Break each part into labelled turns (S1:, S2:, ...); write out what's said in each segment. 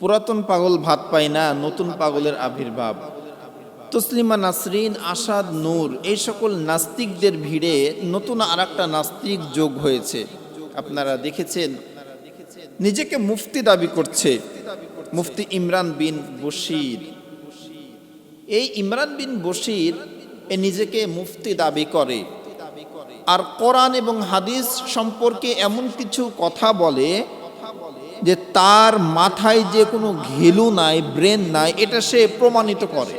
S1: পুরাতন পাগল ভাত পায় না, নতুন পাগলের আবির্ভাব। তসলিমা নাসরিন, আসাদ নূর, এই সকল নাস্তিকদের ভিড়ে নতুন আর একটা নাস্তিক যোগ হয়েছে। আপনারা দেখেছেন, নিজেকে মুফতি দাবি করছে, মুফতি ইমরান বিন বশির। এই ইমরান বিন বশির এ নিজেকে মুফতি দাবি করে। আর কোরআন এবং হাদিস সম্পর্কে এমন কিছু কথা বলে যে তার মাথায় যে কোনো ঘেলু নাই, ব্রেন নাই, এটা সে প্রমাণিত করে।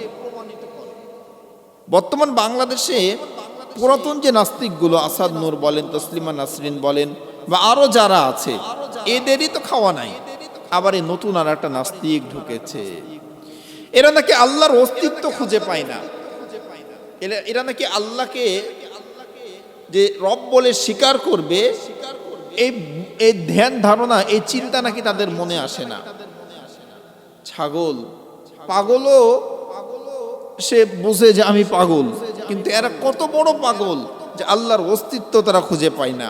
S1: বর্তমান বাংলাদেশে পুরাতন যে নাস্তিকগুলো, আসাদ নূর বলেন, তসলিমা নাসরিন বলেন, বা আরও যারা আছে, এদেরই তো খাওয়া নাই। আবার এই নতুন আর একটা নাস্তিক ঢুকেছে। এরা নাকি আল্লাহর অস্তিত্ব খুঁজে পায় না। এরা নাকি আল্লাহকে যে রব বলে স্বীকার করবে, এই এই ধ্যান ধারণা, এই চিন্তা নাকি তাদের মনে আসে না। ছাগল। পাগলও সে বুঝে যে আমি পাগল, কিন্তু এরা কত বড় পাগল যে আল্লাহর অস্তিত্ব তারা খুঁজে পায় না।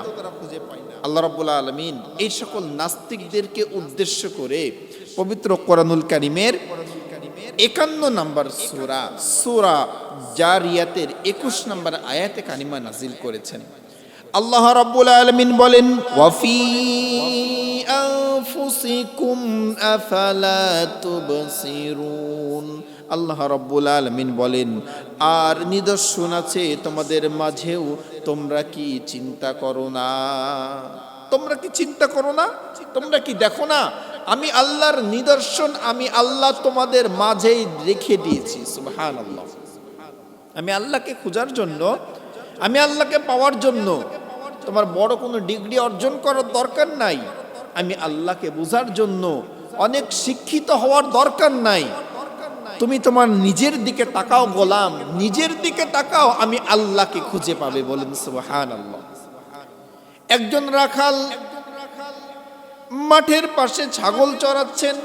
S1: আল্লাহ রাব্বুল আলমিন এই সকল নাস্তিকদেরকে উদ্দেশ্য করে পবিত্র কোরআনুল কারিমের একান্ন নম্বর সুরা সুরা জারিয়াতের একুশ নাম্বার আয়াতে কানিমা নাজিল করেছেন। আল্লাহ রাব্বুল আলামিন বলেন ওয়াফি আনফুসিকুম আফালা তুবসিরুন? আল্লাহ রাব্বুল আলামিন বলেন, আর নিদর্শন আছে তোমাদের মাঝেও, তোমরা কি চিন্তা করো না? তোমরা কি চিন্তা করো না? তোমরা কি দেখো না? আমি আল্লাহর নিদর্শন, আমি আল্লাহ তোমাদের মাঝেই রেখে দিয়েছি, সুবহানাল্লাহ। আমি আল্লাহকে খোঁজার জন্য, আমি আল্লাহকে পাওয়ার জন্য তোমার বড় কোনো ডিগ্রি অর্জন করার দরকার নাই। আমি আল্লাহকে বোঝার জন্য অনেক শিক্ষিত হওয়ার দরকার নাই। তুমি তোমার নিজের দিকে তাকাও গোলাম, নিজের দিকে তাকাও, আমি আল্লাহকে খুঁজে পাবে বলেন সুবহান আল্লাহ একজন রাখাল মাঠের পাশে ছাগল চড়াচ্ছেন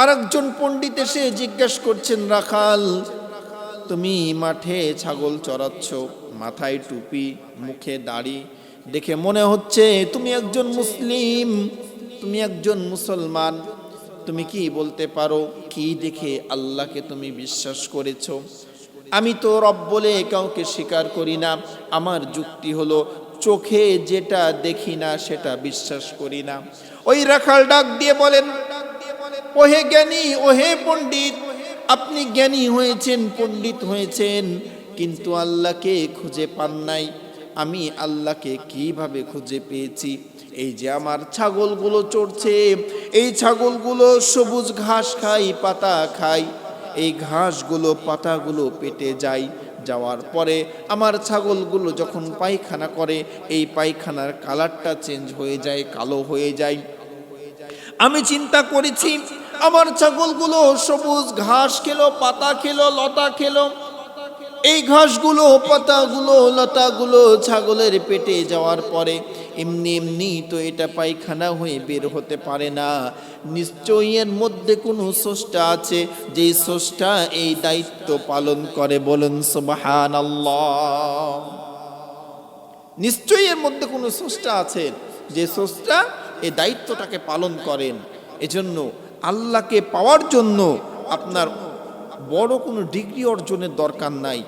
S1: আর একজন পণ্ডিত এসে জিজ্ঞেস করছেন, রাখাল তুমি মাঠে ছাগল চড়াচ্ছ, মাথায় টুপি, মুখে দাড়ি। দেখে মনে হচ্ছে তুমি একজন মুসলিম, তুমি একজন মুসলমান। তুমি কি বলতে পারো, কি দেখে আল্লাহকে তুমি বিশ্বাস করেছ? আমি তো রব বলে কাউকে স্বীকার করি না। আমার যুক্তি হলো, চোখে যেটা দেখি না, সেটা বিশ্বাস করি না। ওই রাখাল ডাক দিয়ে বলেন, ওহে জ্ঞানী, ওহে পণ্ডিত আপনি জ্ঞানী হয়েছেন, পণ্ডিত হয়েছেন, কিন্তু আল্লাহকে খুঁজে পান নাই। আমি আল্লাহকে কীভাবে খুঁজে পেয়েছি? এই যে আমার ছাগলগুলো চড়ছে, এই ছাগলগুলো সবুজ ঘাস খাই, পাতা খাই। এই ঘাসগুলো, পাতাগুলো পেটে যায়। যাওয়ার পরে আমার ছাগলগুলো যখন পায়খানা করে, এই পায়খানার কালারটা চেঞ্জ হয়ে যায়, কালো হয়ে যায়। আমি চিন্তা করেছি আমার ছাগলগুলো সবুজ ঘাস খেলো, পাতা খেলো, লতা খেলো। এই ঘাসগুলো, পাতাগুলো, লতাগুলো ছাগলের পেটে যাওয়ার পরে এমনি এমনি তো এটা পায়খানা হয়ে বের হতে পারে না। নিশ্চয়ই এর মধ্যে কোনো স্রষ্টা আছে, যে স্রষ্টা এই দায়িত্ব পালন করে বলুন সুবাহান নিশ্চয়ই এর মধ্যে কোনো স্রষ্টা আছে যে স্রষ্টা এই দায়িত্বটাকে পালন করেন। এজন্য আল্লাহকে পাওয়ার জন্য আপনার বড় কোনো ডিগ্রি অর্জনের দরকার নাই।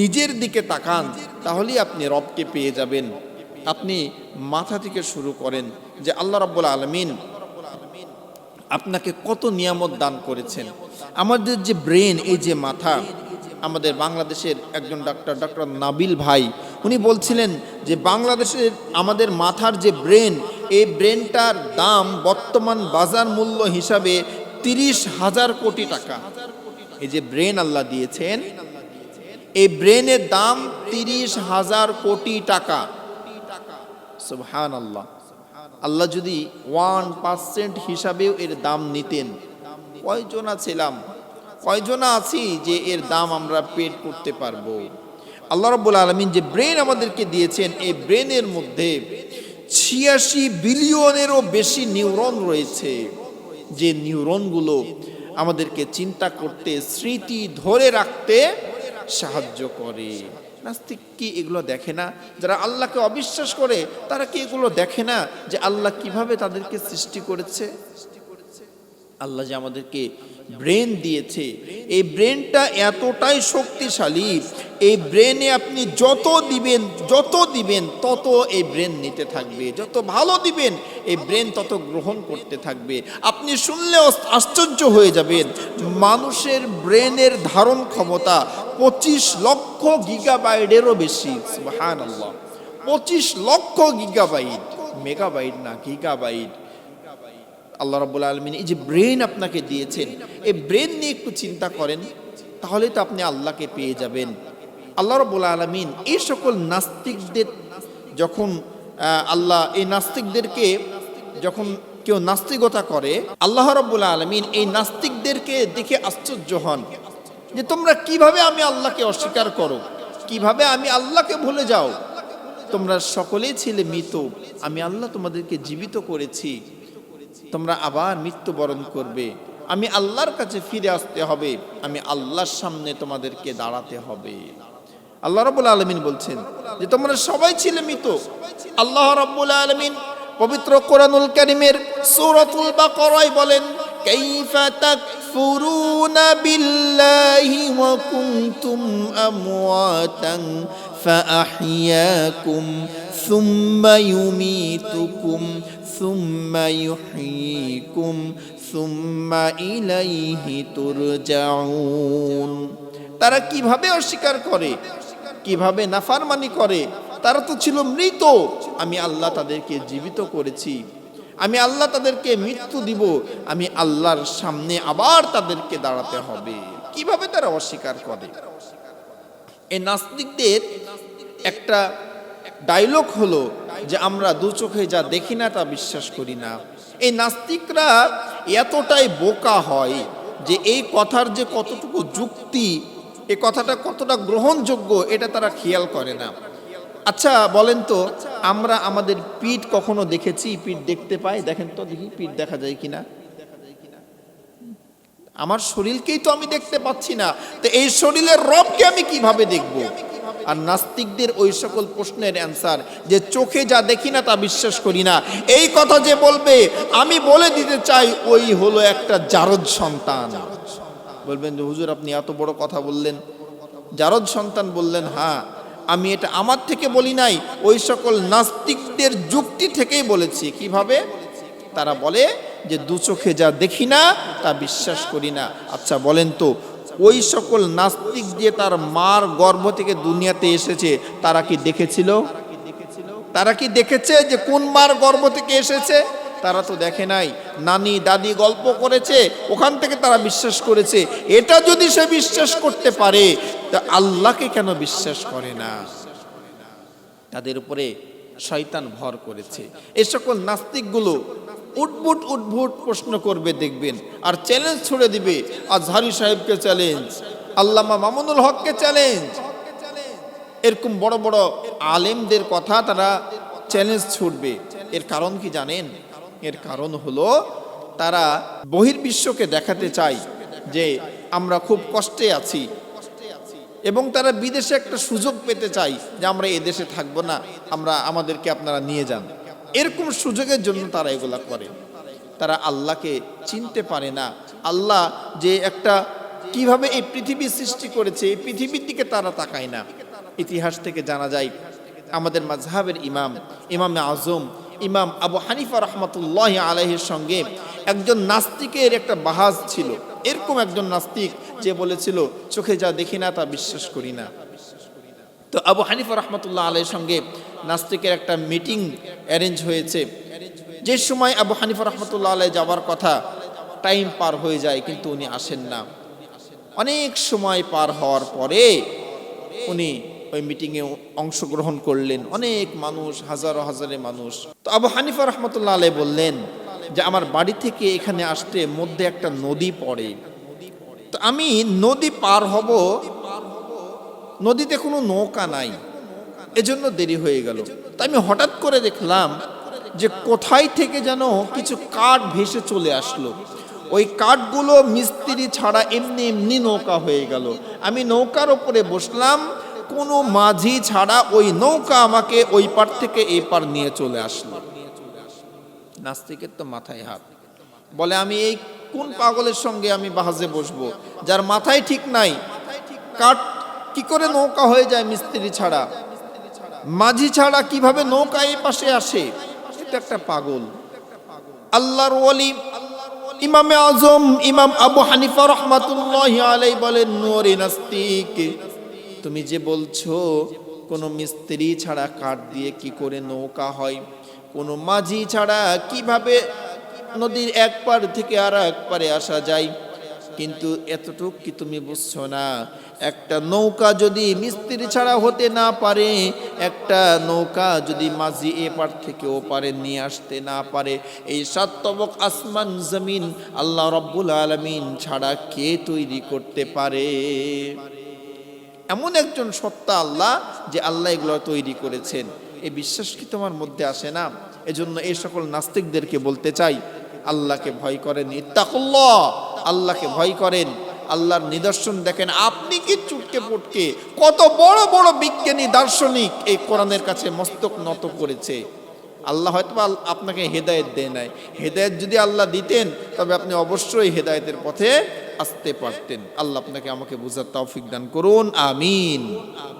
S1: নিজের দিকে তাকান, তাহলেই আপনি রবকে পেয়ে যাবেন। আপনি মাথা থেকে শুরু করেন যে, আল্লাহ রব্বুল আলমিন আপনাকে কত নিয়ামত দান করেছেন। আমাদের যে ব্রেন, এই যে মাথা, আমাদের বাংলাদেশের একজন ডাক্তার ডক্টর নাবিল ভাই, উনি বলছিলেন যে, বাংলাদেশের আমাদের মাথার যে ব্রেন এই ব্রেনটার দাম বর্তমান বাজার মূল্য হিসাবে তিরিশ হাজার কোটি টাকা। এই যে ব্রেন আল্লাহ দিয়েছেন এই ব্রেনের দাম তিরিশ হাজার কোটি টাকা। সুবহান আল্লাহ আল্লাহ যদি ওয়ান পার্সেন্ট হিসাবেও এর দাম নিতেন। কয়জনা ছিলাম কয়জনা আছি যে এর দাম আমরা পেড করতে পারব? আল্লাহ রব্বুল আলমিন যে ব্রেন আমাদেরকে দিয়েছেন এই ব্রেনের মধ্যে ছিয়াশি বিলিয়নেরও বেশি নিউরন রয়েছে। যে নিউরনগুলো আমাদেরকে চিন্তা করতে, স্মৃতি ধরে রাখতে সাহায্য করে। নাস্তিক কি এগুলো দেখে না? যারা আল্লাহকে অবিশ্বাস করে, তারা কি এগুলো দেখে না যে আল্লাহ কীভাবে তাদেরকে সৃষ্টি করেছে? আল্লাহ যে আমাদেরকে ব্রেন দিয়েছে, এই ব্রেনটা এতটাই শক্তিশালী, এই ব্রেনে আপনি যত দিবেন যত দিবেন, তত এই ব্রেন নিতে থাকবে। যত ভালো দিবেন, এই ব্রেন তত গ্রহণ করতে থাকবে। আপনি শুনলেও আশ্চর্য হয়ে যাবেন, মানুষের ব্রেনের ধারণ ক্ষমতা পঁচিশ লক্ষ গিগাবাইটেরও বেশি। সুবহান আল্লাহ পঁচিশ লক্ষ গিগাবাইট মেগাবাইট না গিগাবাইট আল্লাহ রাব্বুল আলমিন এই যে ব্রেন আপনাকে দিয়েছেন, এই ব্রেন নিয়ে একটু চিন্তা করেন, তাহলে তো আপনি আল্লাহকে পেয়ে যাবেন। আল্লাহ রাব্বুল আলমিন এই সকল নাস্তিকদের যখন আল্লাহ এই নাস্তিকদেরকে যখন কেউ নাস্তিকতা করে, আল্লাহ রাব্বুল আলমিন এই নাস্তিকদেরকে দেখে আশ্চর্য হন যে তোমরা কীভাবে আমি আল্লাহকে অস্বীকার করো? কীভাবে আমি আল্লাহকে ভুলে যাও? তোমরা সকলেই ছিলে মৃত, আমি আল্লাহ তোমাদেরকে জীবিত করেছি। তোমরা আবার মৃত্যুবরণ করবে আমি আল্লাহর কাছে ফিরে আসতে হবে আমি আল্লাহর সামনে তোমাদেরকে দাঁড়াতে হবে আল্লাহ রব্বুল আলমিন বলছেন যে তোমরা সবাই ছিলে মৃত আল্লাহ রব্বুল আলমিন পবিত্র কোরআনুল কারিমের সূরাতুল বাকারায় বলেন কাইফা তাকফুরুনা বিল্লাহি ওয়া কুনতুম আমওয়াতান فأحياكم ثم يميتكم ثم يحييكم ثم إليه ترجعون তারা কিভাবে অস্বীকার করে কিভাবে নাফারমানি করে তারা তো ছিল মৃত আমি আল্লাহ তাদেরকে জীবিত করেছি আমি আল্লাহ তাদেরকে মৃত্যু দিব আমি আল্লাহর সামনে আবার তাদেরকে দাঁড়াতে হবে কিভাবে তারা অস্বীকার করে এই নাস্তিকদের একটা ডায়লগ হলো যে আমরা দু চোখে যা দেখি না তা বিশ্বাস করি না। এই নাস্তিকরা এতটাই বোকা হয় যে এই কথার যে কতটুকু যুক্তি এ কথাটা কতটা গ্রহণযোগ্য এটা তারা খেয়াল করে না। আচ্ছা বলেন তো, আমরা আমাদের পিঠ কখনো দেখেছি? পিঠ দেখতে পাই? দেখেন তো দেখি, পিঠ দেখা যায় কিনা? আমার শরীরকেই তো আমি দেখতে পাচ্ছি না। তো এই শরীরের রবকে আমি কীভাবে দেখব? আর নাস্তিকদের ওই সকল প্রশ্নের অ্যান্সার যে চোখে যা দেখি না তা বিশ্বাস করি না। এই কথা যে বলবে, আমি বলে দিতে চাই, ওই হলো একটা জারদ সন্তান। বলবেন যে, হুজুর, আপনি এত বড় কথা বললেন। জারদ সন্তান বললেন হ্যাঁ আমি এটা আমার থেকে বলি নাই, ওই সকল নাস্তিকদের যুক্তি থেকেই বলেছি। কীভাবে? তারা বলে যে, দু চোখে যা দেখি না, তা বিশ্বাস করি না। আচ্ছা বলেন তো ওই সকল নাস্তিক যে তার মার গর্ভ থেকে দুনিয়াতে এসেছে, তারা কি দেখেছিল? তারা কি দেখেছে যে কোন মার গর্ভ থেকে এসেছে? তারা তো দেখে নাই। নানি, দাদি গল্প করেছে, ওখান থেকে তারা বিশ্বাস করেছে। এটা যদি সে বিশ্বাস করতে পারে, তা আল্লাহকে কেন বিশ্বাস করে না? তাদের উপরে শয়তান ভর করেছে। এই সকল নাস্তিকগুলো উদ্ভুট উদ্ভুট প্রশ্ন করবে দেখবেন। আর চ্যালেঞ্জ ছুড়ে দিবে আজহারি সাহেবকে চ্যালেঞ্জ আল্লামা মামুনুল হককে চ্যালেঞ্জ এরকম বড় বড় আলেমদের কথা তারা চ্যালেঞ্জ ছুটবে এর কারণ কি জানেন? এর কারণ হলো তারা বহির্বিশ্বকে দেখাতে চায় যে আমরা খুব কষ্টে আছি এবং তারা বিদেশে একটা সুযোগ পেতে চাই যে আমরা এদেশে থাকব না, আমরা আমাদেরকে আপনারা নিয়ে যান। এরকম সুযোগের জন্য তারা এগুলা করে। তারা আল্লাহকে চিনতে পারে না। আল্লাহ যে একটা কীভাবে এই পৃথিবী সৃষ্টি করেছে, এই পৃথিবীর দিকে তারা তাকায় না। ইতিহাস থেকে জানা যায়, আমাদের মাঝহাবের ইমাম, ইমামে আজম, ইমাম আবু হানিফা রহমতুল্লাহ আলহের সঙ্গে একজন নাস্তিকের একটা বাহাজ ছিল। এরকম একজন নাস্তিক যে বলেছিল, চোখে যা দেখি না তা বিশ্বাস করি না। তো আবু হানিফা রহমতুল্লাহ আলের সঙ্গে নাস্তিকের একটা মিটিং অ্যারেঞ্জ হয়েছে। যে সময় আবু হানিফা রহমতুল্লাহ আলাই যাওয়ার কথা, টাইম পার হয়ে যায়, কিন্তু উনি আসেন না। অনেক সময় পার হওয়ার পরে উনি ওই মিটিংয়ে অংশগ্রহণ করলেন। অনেক মানুষ, হাজারো হাজারে মানুষ। তো আবু হানিফা রহমতুল্লাহ আলাই বললেন যে, আমার বাড়ি থেকে এখানে আসতে মধ্যে একটা নদী পড়ে। তো আমি নদী পার হব। নদীতে কোনো নৌকা নাই। এজন্য দেরি হয়ে গেল। তো আমি হঠাৎ করে দেখলাম যে কোথায় থেকে যেন কিছু কাঠ ভেসে চলে আসলো। ওই কাঠগুলো মিস্ত্রি ছাড়া এমনি এমনি নৌকা হয়ে গেল। আমি নৌকার ওপরে বসলাম, কোনো মাঝি ছাড়া ওই নৌকা আমাকে ওই পার থেকে এই পার নিয়ে চলে আসলো। নাস্তিকের তো মাথায় হাত। বলে, আমি এই কোন পাগলের সঙ্গে আমি বাহাজে বসবো? যার মাথায় ঠিক নাই। কাঠ কি করে নৌকা হয়ে যায় মিস্ত্রি ছাড়া? মাঝি ছাড়া কীভাবে নৌকা এই পাশে আসে? এটা একটা পাগল। আল্লাহর ওয়ালি, ইমামে আজম, ইমাম আবু হানিফা রহমাতুল্লাহ আলাই বলেন নুরি নাস্তিক, তুমি যে বলছো, কোনো মিস্ত্রি ছাড়া কাঠ দিয়ে কি করে নৌকা হয়? কোনো মাঝি ছাড়া কীভাবে নদীর এক পার থেকে আর এক পারে আসা যায়? কিন্তু এতটুক কি তুমি বুঝছ না? একটা নৌকা যদি মিস্ত্রি ছাড়া হতে না পারে, একটা নৌকা যদি মাঝি এ পার থেকে ও পারে নিয়ে আসতে না পারে, এই সাতবক আসমান জমিন আল্লাহ রব্বুল আলমিন ছাড়া কে তৈরি করতে পারে? এমন একজন সত্তা আল্লাহ যে আল্লাহ এগুলো তৈরি করেছেন। এই বিশ্বাস কি তোমার মধ্যে আসে না? এজন্য এই সকল নাস্তিকদেরকে বলতে চাই, আল্লাহকে ভয় করেন, ইত্তাকুল্লাহ। আল্লাহকে ভয় করেন, আল্লাহর নিদর্শন দেখেন, আপনি কি চুটকে পুটকে কত বড় বড় বিজ্ঞানী, দার্শনিক এই কোরআনের কাছে মস্তক নত করেছে। আল্লাহ হয়তো আপনাকে হেদায়েত দেয় নাই। হেদায়েত যদি আল্লাহ দিতেন, তবে আপনি অবশ্যই হেদায়েতের পথে আসতে পারতেন। আল্লাহ আপনাকে আমাকে বুঝার তৌফিক দান করুন, আমিন।